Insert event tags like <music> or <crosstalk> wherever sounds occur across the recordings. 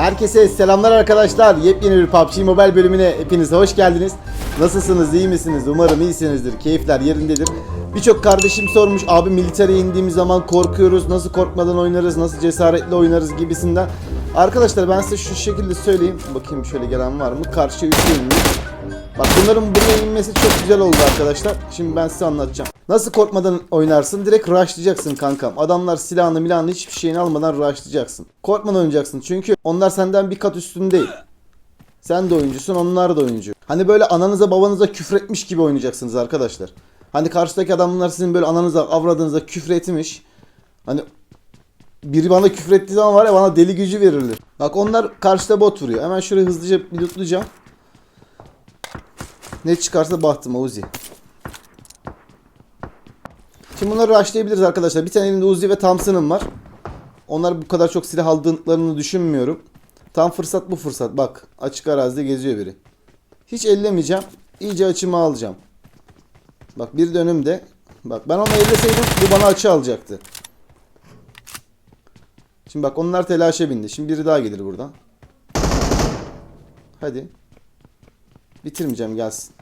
Herkese selamlar arkadaşlar. Yepyeni bir PUBG Mobile bölümüne hepiniz hoş geldiniz. Nasılsınız, iyi misiniz? Umarım iyisinizdir. Keyifler yerindedir. Birçok kardeşim sormuş abi militere indiğimiz zaman korkuyoruz. Nasıl korkmadan oynarız, nasıl cesaretli oynarız gibisinden. Arkadaşlar ben size şu şekilde söyleyeyim. Bakayım şöyle gelen var mı? Karşıya üçe inmiş. Bak bunların buraya inmesi çok güzel oldu arkadaşlar. Şimdi ben size anlatacağım. Nasıl korkmadan oynarsın? Direkt rushlayacaksın kankam. Adamlar silahını milahını hiçbir şeyini almadan rushlayacaksın. Korkmadan oynayacaksın çünkü onlar senden bir kat üstün değil. Sen de oyuncusun onlar da oyuncu. Hani böyle ananıza babanıza küfretmiş gibi oynayacaksınız arkadaşlar. Hani karşıdaki adamlar sizin böyle ananıza avradınıza küfretmiş. Hani biri bana küfrettiği zaman var ya bana deli gücü verirler. Bak onlar karşıda bot vuruyor. Hemen şurayı hızlıca bir lootlayacağım. Ne çıkarsa bahtıma Uzi. Şimdi bunları rushlayabiliriz arkadaşlar. Bir tane elimde Uzi ve Thompson'ım var. Onlar bu kadar çok silah aldıklarını düşünmüyorum. Tam fırsat bu fırsat. Bak açık arazide geziyor biri. Hiç ellemeyeceğim. İyice açımı alacağım. Bak bir de önümde. Bak ben onu elleseydim bu bana açı alacaktı. Şimdi bak onlar telaşa bindi. Şimdi biri daha gelir buradan. Hadi. Bitirmeyeceğim gelsin.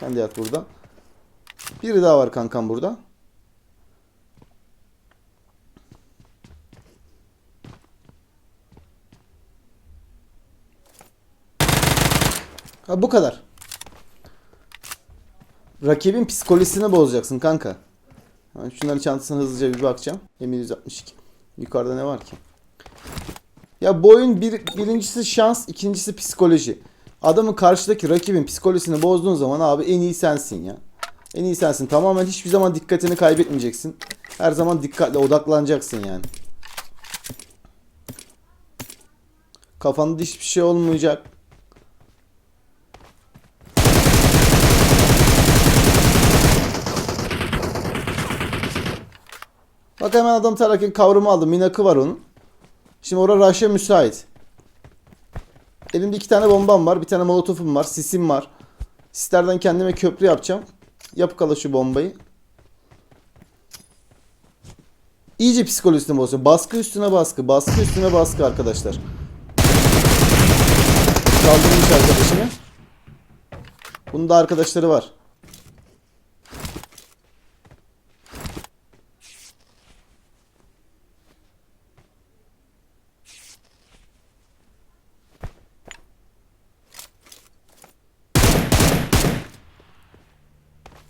Sen de yat burada. Biri daha var kankam burada. Ha bu kadar. Rakibin psikolojisini bozacaksın kanka. Ben şunların çantasına hızlıca bir bakacağım. M162. Yukarıda ne var ki? Ya bu oyun bir, birincisi şans, ikincisi psikoloji. Adamın karşıdaki rakibin psikolojisini bozduğun zaman abi en iyi sensin ya. En iyi sensin. Tamamen hiçbir zaman dikkatini kaybetmeyeceksin. Her zaman dikkatle odaklanacaksın yani. Kafanda hiçbir şey olmayacak. Bak hemen adam tararken kavramı aldı. Minakı var onun. Şimdi orada rush'a müsait. Elimde iki tane bombam var. Bir tane molotofum var. Sisim var. Sislerden kendime köprü yapacağım. Yap kala şu bombayı. İyice psikolojisini bozuyor. Baskı üstüne baskı. Baskı üstüne baskı arkadaşlar. Kaldırmış arkadaşını. Bunun da arkadaşları var.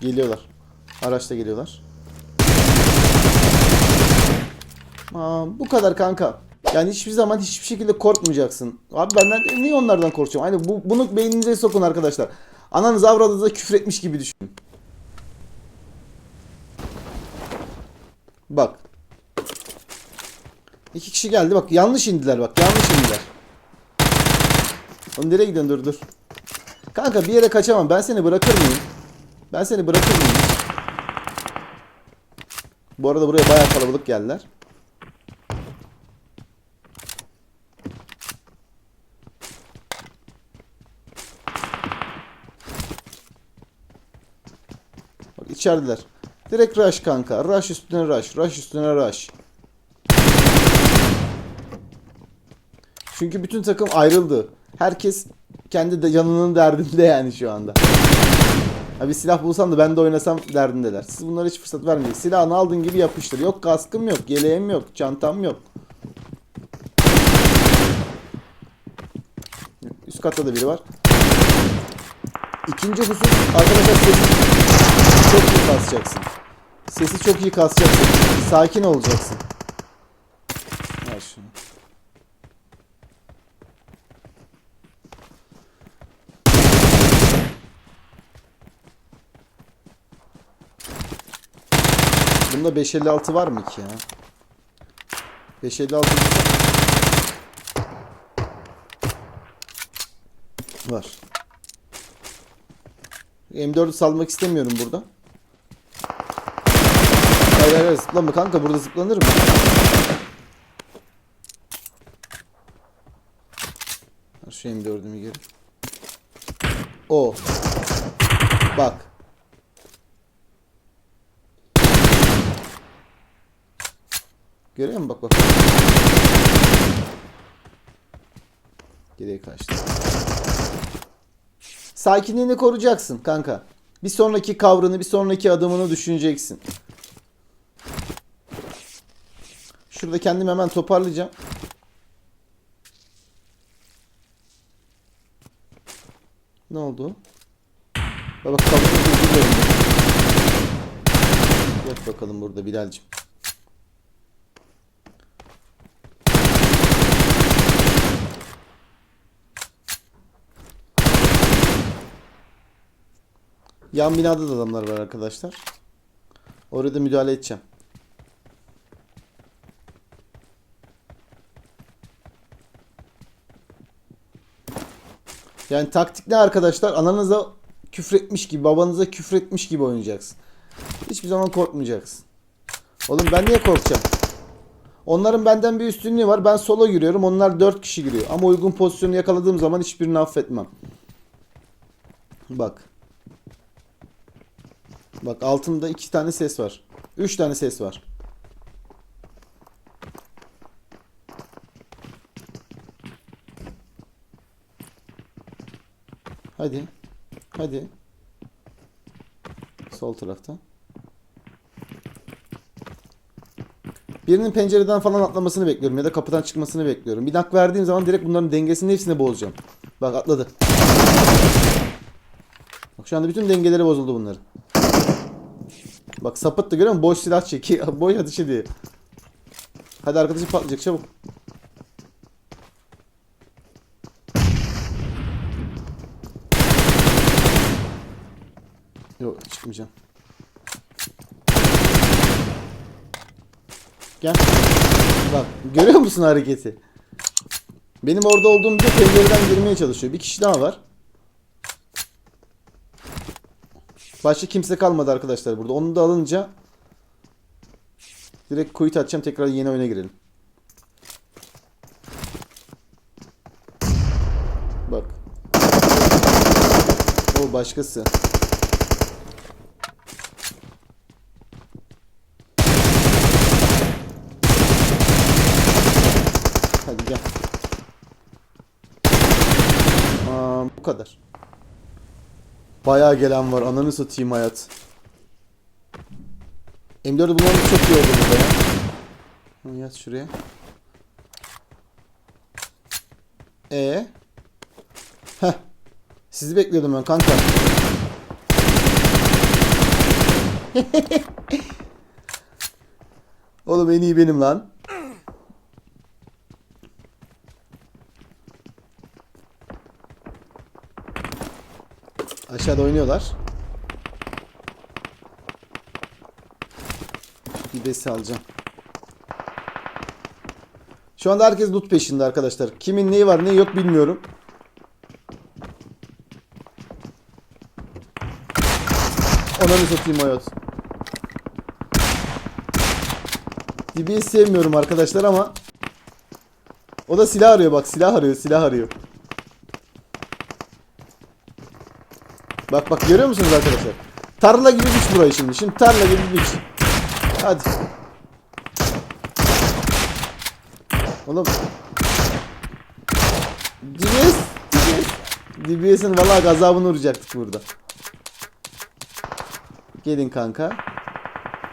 Geliyorlar. Araçta geliyorlar. Aa, bu kadar kanka. Yani hiçbir zaman hiçbir şekilde korkmayacaksın. Abi benden niye onlardan korkacağım? Aynı bu, bunu beyninize sokun arkadaşlar. Ananız avradınıza küfür etmiş gibi düşünün. Bak. İki kişi geldi bak yanlış indiler bak yanlış indiler. Oğlum nereye gidiyorsun dur dur. Kanka bir yere kaçamam ben seni bırakır mıyım? Ben seni bırakır mıyım? Bu arada buraya bayağı kalabalık geldiler. Bak içerideler. Direkt rush kanka. Rush üstüne rush. Rush üstüne rush. Çünkü bütün takım ayrıldı. Herkes kendi de yanının derdinde yani şu anda. Ha bir silah bulsam da ben de oynasam derdindeler. Siz bunlara hiç fırsat vermeyin. Silahını aldığın gibi yapıştır. Yok kaskım yok, yeleğim yok, çantam yok. Üst katta da biri var. İkinci husus arkadaşlar sesi çok iyi kasacaksın. Sesi çok iyi kasacaksın. Sakin olacaksın. Bunda 556 var mı ki ya? 556 var. M4'ü salmak istemiyorum burada. Hayır hayır zıplama kanka burada zıplanır mı? Ver Şu M4'ümü geri. O. Bak. Görüyor musun bak bak. Geriye kaçtı. Sakinliğini koruyacaksın kanka. Bir sonraki kavrını, bir sonraki adımını düşüneceksin. Şurada kendimi hemen toparlayacağım. Ne oldu? Bak bak. Yat bakalım burada Bilal'cim. Yan binada da adamlar var arkadaşlar. Orada müdahale edeceğim. Yani taktik ne arkadaşlar? Ananıza küfretmiş gibi, babanıza küfretmiş gibi oynayacaksın. Hiçbir zaman korkmayacaksın. Oğlum ben niye korkacağım? Onların benden bir üstünlüğü var. Ben sola giriyorum. Onlar 4 kişi giriyor. Ama uygun pozisyonu yakaladığım zaman hiçbirini affetmem. Bak. Bak altında iki tane ses var. Üç tane ses var. Hadi. Hadi. Sol tarafta. Birinin pencereden falan atlamasını bekliyorum ya da kapıdan çıkmasını bekliyorum. Bir nak verdiğim zaman direkt bunların dengesinin hepsini bozacağım. Bak atladı. Bak şu anda bütün dengeleri bozuldu bunların. Bak sapıttı görüyor musun? Boş silah çekiyor. <laughs> Boş atışı diye. Hadi arkadaşım patlayacak çabuk. Yok çıkmayacağım. Gel. Bak görüyor musun hareketi? Benim orada olduğum bir pencereden girmeye çalışıyor. Bir kişi daha var. Başka kimse kalmadı arkadaşlar burada. Onu da alınca direkt quit atacağım. Tekrar yeni oyuna girelim. Bak. O başkası. Hadi gel. Aa, bu kadar. Bayağı gelen var. Ananı satayım hayat. M4'ü bulmamız çok iyi oldu burada ya. Yat şuraya. E Heh. Sizi bekliyordum ben kanka. <laughs> Oğlum en iyi benim lan. Aşağıda oynuyorlar. Gidesi alacağım. Şu anda herkes loot peşinde arkadaşlar. Kimin neyi var neyi yok bilmiyorum. Ona satayım hayat. DB'yi sevmiyorum arkadaşlar ama o da silah arıyor bak silah arıyor silah arıyor. Bak bak görüyor musunuz arkadaşlar? Tarla gibi biç burayı şimdi. Şimdi tarla gibi biç. Hadi. Oğlum. DBS. DBS. DBS'in valla gazabını vuracaktık burada. Gelin kanka.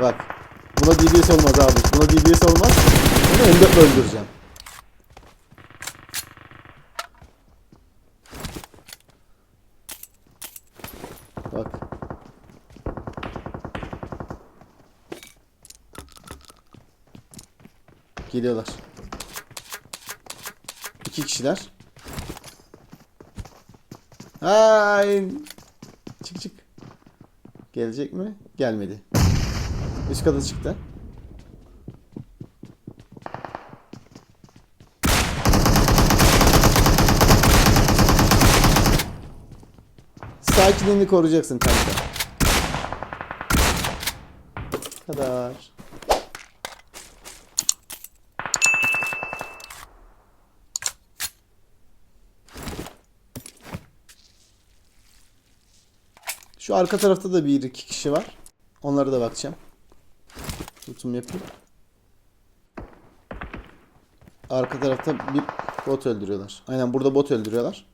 Bak. Buna DBS olmaz abi. Buna DBS olmaz. Bunu M4 öldüreceğim. Bak. Geliyorlar. İki kişiler. Ay. Çık çık. Gelecek mi? Gelmedi. Üst kata çıktı. Sakinliğini koruyacaksın kanka. Kadar. Şu arka tarafta da bir iki kişi var. Onlara da bakacağım. Tutum yapayım. Arka tarafta bir Bot öldürüyorlar. Aynen burada bot öldürüyorlar.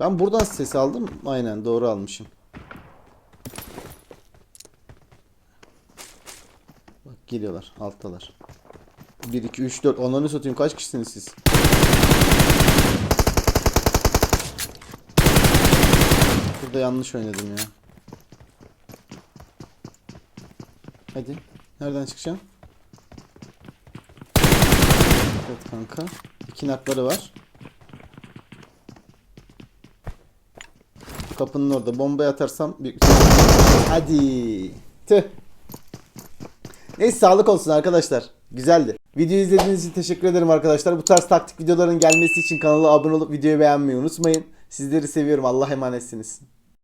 Ben buradan ses aldım. Aynen doğru almışım. Bak geliyorlar. Alttalar. 1, 2, 3, 4. Onları satayım. Kaç kişisiniz siz? Burada yanlış oynadım ya. Hadi. Nereden çıkacağım? Evet kanka. İki nakları var. Kapının orada bombayı atarsam büyük Hadi. Tüh. Neyse sağlık olsun arkadaşlar. Güzeldi. Videoyu izlediğiniz için teşekkür ederim arkadaşlar. Bu tarz taktik videoların gelmesi için kanala abone olup videoyu beğenmeyi unutmayın. Sizleri seviyorum. Allah emanetsiniz.